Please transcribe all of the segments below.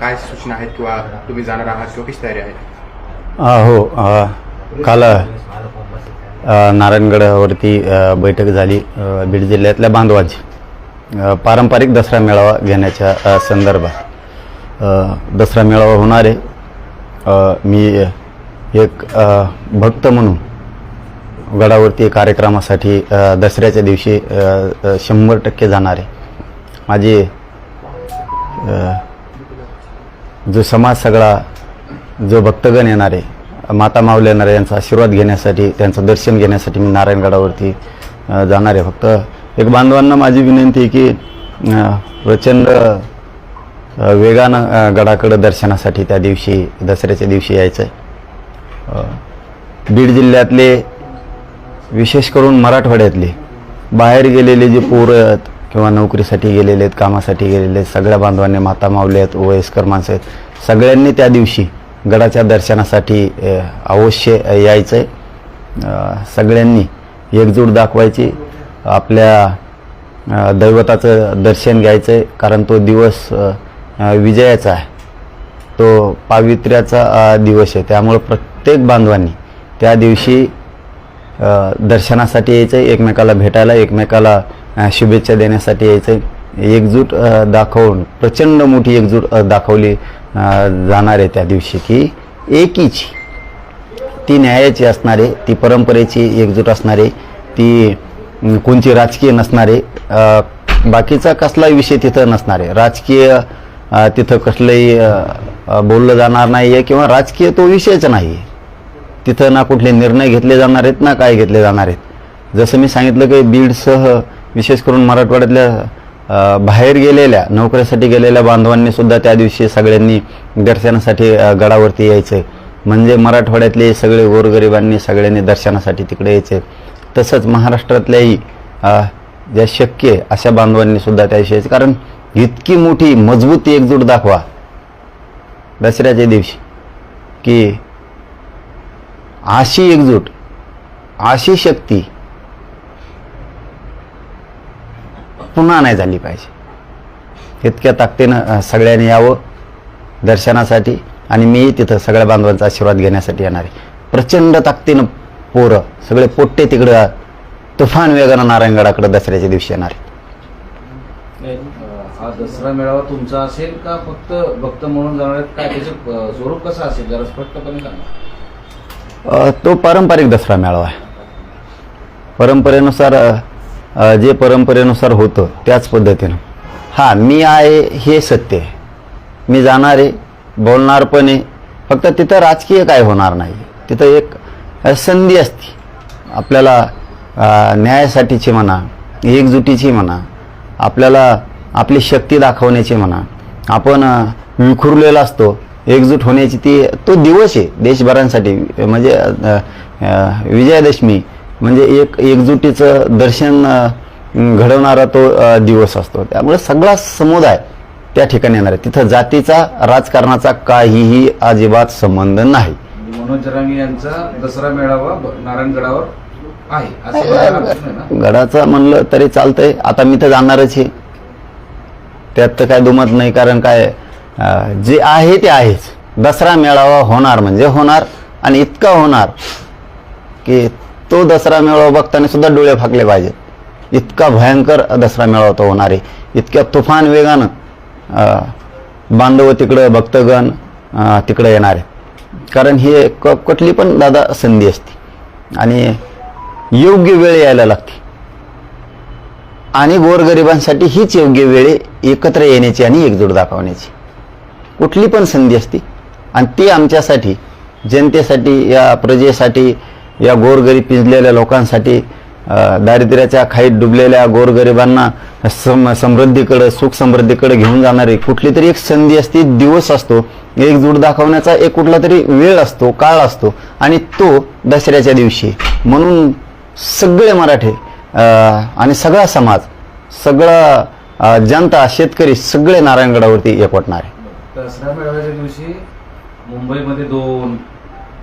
काय सूचना आहेत किंवा तुम्ही जाणार आहात किंवा कशी तयारी आहे? हो काल नारायणगडावरती बैठक झाली बीड जिल्ह्यातल्या बांधवाची. पारंपरिक दसरा मेळावा घेण्याच्या संदर्भात. दसरा मेळावा होणार आहे. मी एक भक्त म्हणून गडावरती कार्यक्रमासाठी दसऱ्याच्या दिवशी शंभर टक्के जाणार आहे. माझी जो समाज सगळा जो भक्तगण येणार आहे माता माऊली येणार आहे यांचा आशीर्वाद घेण्यासाठी त्यांचं दर्शन घेण्यासाठी मी नारायणगडावरती जाणार आहे. फक्त एक बांधवांना माझी विनंती आहे की प्रचंड वेगानं गडाकडं दर्शनासाठी त्या दिवशी दसऱ्याच्या दिवशी यायचं आहे बीड जिल्ह्यातले विशेष करून मराठवाड्यातले बाहेर गेलेले जे पोरं आहेत किंवा नोकरीसाठी गेलेले आहेत कामासाठी गेलेले आहेत सगळ्या बांधवांनी माता मावले आहेत वयस्कर माणसं आहेत सगळ्यांनी त्या दिवशी गडाच्या दर्शनासाठी अवश्य यायचं आहे सगळ्यांनी एकजूट दाखवायची आपल्या दैवताचं दर्शन घ्यायचं आहे कारण तो दिवस विजयाचा आहे. तो पावित्र्याचा दिवस आहे. त्यामुळं प्रत्येक बांधवांनी त्या दिवशी दर्शनासाठी यायचं आहे एकमेकाला भेटायला एकमेकाला शुभेच्छा देण्यासाठी यायचं आहे एकजूट दाखवून प्रचंड मोठी एकजूट दाखवली जाणार आहे त्या दिवशी की एकीची ती न्यायाची असणारे ती परंपरेची एकजूट असणारे ती कोणची राजकीय नसणारे बाकीचा कसलाही विषय तिथं नसणारे. राजकीय तिथं कसलंही बोललं जाणार नाही आहे किंवा राजकीय तो विषयच नाही आहे तिथं ना कुठले निर्णय घेतले जाणार आहेत ना काय घेतले जाणार आहेत. जसं मी सांगितलं की बीडसह विशेष करून मराठवाड्यातल्या बाहेर गेलेल्या नोकऱ्यासाठी गेलेल्या बांधवांनी सुद्धा त्या दिवशी सगळ्यांनी दर्शनासाठी गडावरती यायचं. म्हणजे मराठवाड्यातले सगळे गोरगरिबांनी सगळ्यांनी दर्शनासाठी तिकडे यायचे. तसंच महाराष्ट्रातल्याही ज्या शक्य अशा बांधवांनी सुद्धा त्या दिवशी यायचं. कारण इतकी मोठी मजबूत एकजूट दाखवा. दसऱ्याच्या दिवशी. की अशी एकजूट अशी शक्ती पुन्हा नाही झाली पाहिजे. इतक्या ताकदीनं सगळ्यांनी यावं दर्शनासाठी आणि मी तिथं सगळ्या बांधवांचा आशीर्वाद घेण्यासाठी येणार आहे. प्रचंड ताकदीनं पोरं सगळे पोट्टे तिकडं तुफान वेगानं नारायणगडाकडे दसऱ्याच्या दिवशी येणार हा दसरा मेळावा तुमचा असेल का फक्त भक्त म्हणून जाणार काय त्याचं स्वरूप कसं असेल? जरा स्पष्टपणे सांगा. तो पारंपरिक दसरा मेळावा आहे. परंपरेनुसार जे परंपरेनुसार होतं त्याच पद्धतीनं. हां मी आहे हे सत्य आहे. मी जाणार आहे बोलणार पण आहे. फक्त तिथं राजकीय काय होणार नाही. तिथं एक संधी असते. आपल्याला न्यायासाठीची म्हणा एकजुटीची म्हणा आपल्याला आपली शक्ती दाखवण्याची म्हणा. आपण विखुरलेला असतो. एकजूट होण्याची ती तो दिवस आहे देशभरांसाठी. म्हणजे विजयादशमी म्हणजे एक एकजुटीचं दर्शन घडवणारा तो दिवस असतो. त्यामुळे सगळा समुदाय त्या ठिकाणी येणार आहे. तिथं जातीचा राजकारणाचा काहीही अजिबात संबंध नाही. मनोज जरांगे यांचा दसरा मेळावा नारायणगडावर आहे. गडाचं म्हणलं तरी चालतंय. आता मी तर जाणारच आहे. त्यात तर काय दुमत नाही कारण काय जे आहे ते आहेच. दसरा मेळावा होणार म्हणजे होणार आणि इतका होणार की तो दसरा मेळावा बघताना सुद्धा डोळे फाकले पाहिजेत इतका भयंकर दसरा मेळावा तो होणार आहे. इतक्या तुफान वेगानं बांधव तिकडं भक्तगण तिकडं येणार आहे कारण हे क कुठली पण दादा संधी असते. आणि योग्य वेळ यायला लागते. आणि गोरगरिबांसाठी हीच योग्य वेळ एकत्र येण्याची आणि एकजूट दाखवण्याची. कुठली पण संधी असते. आणि ती आमच्यासाठी जनतेसाठी या प्रजेसाठी या गोरगरीब पिजलेल्या लोकांसाठी दारिद्र्याच्या खाईत डुबलेल्या गोरगरिबांना सम समृद्धीकडं सुख समृद्धीकडे घेऊन जाणारी कुठली तरी एक संधी असते दिवस असतो एकजूट दाखवण्याचा एक कुठला तरी वेळ असतो काळ असतो आणि तो दसऱ्याच्या दिवशी. म्हणून सगळे मराठे आणि सगळा समाज सगळा जनता शेतकरी सगळे नारायणगडावरती एकवटणार. आहे दसऱ्या मेळाव्याच्या दिवशी मुंबईमध्ये दोन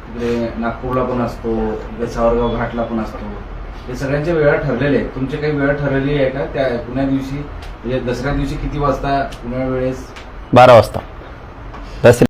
तिकडे नागपूरला पण असतो इकडे सावरगाव घाटला पण असतो. हे सगळ्यांच्या वेळा ठरलेल्या आहेत. तुमची काही वेळ ठरलेली आहे का? त्या पुण्या दिवशी म्हणजे दसऱ्या दिवशी किती वाजता पुण्या वेळेस? बारा वाजता. दसऱ्या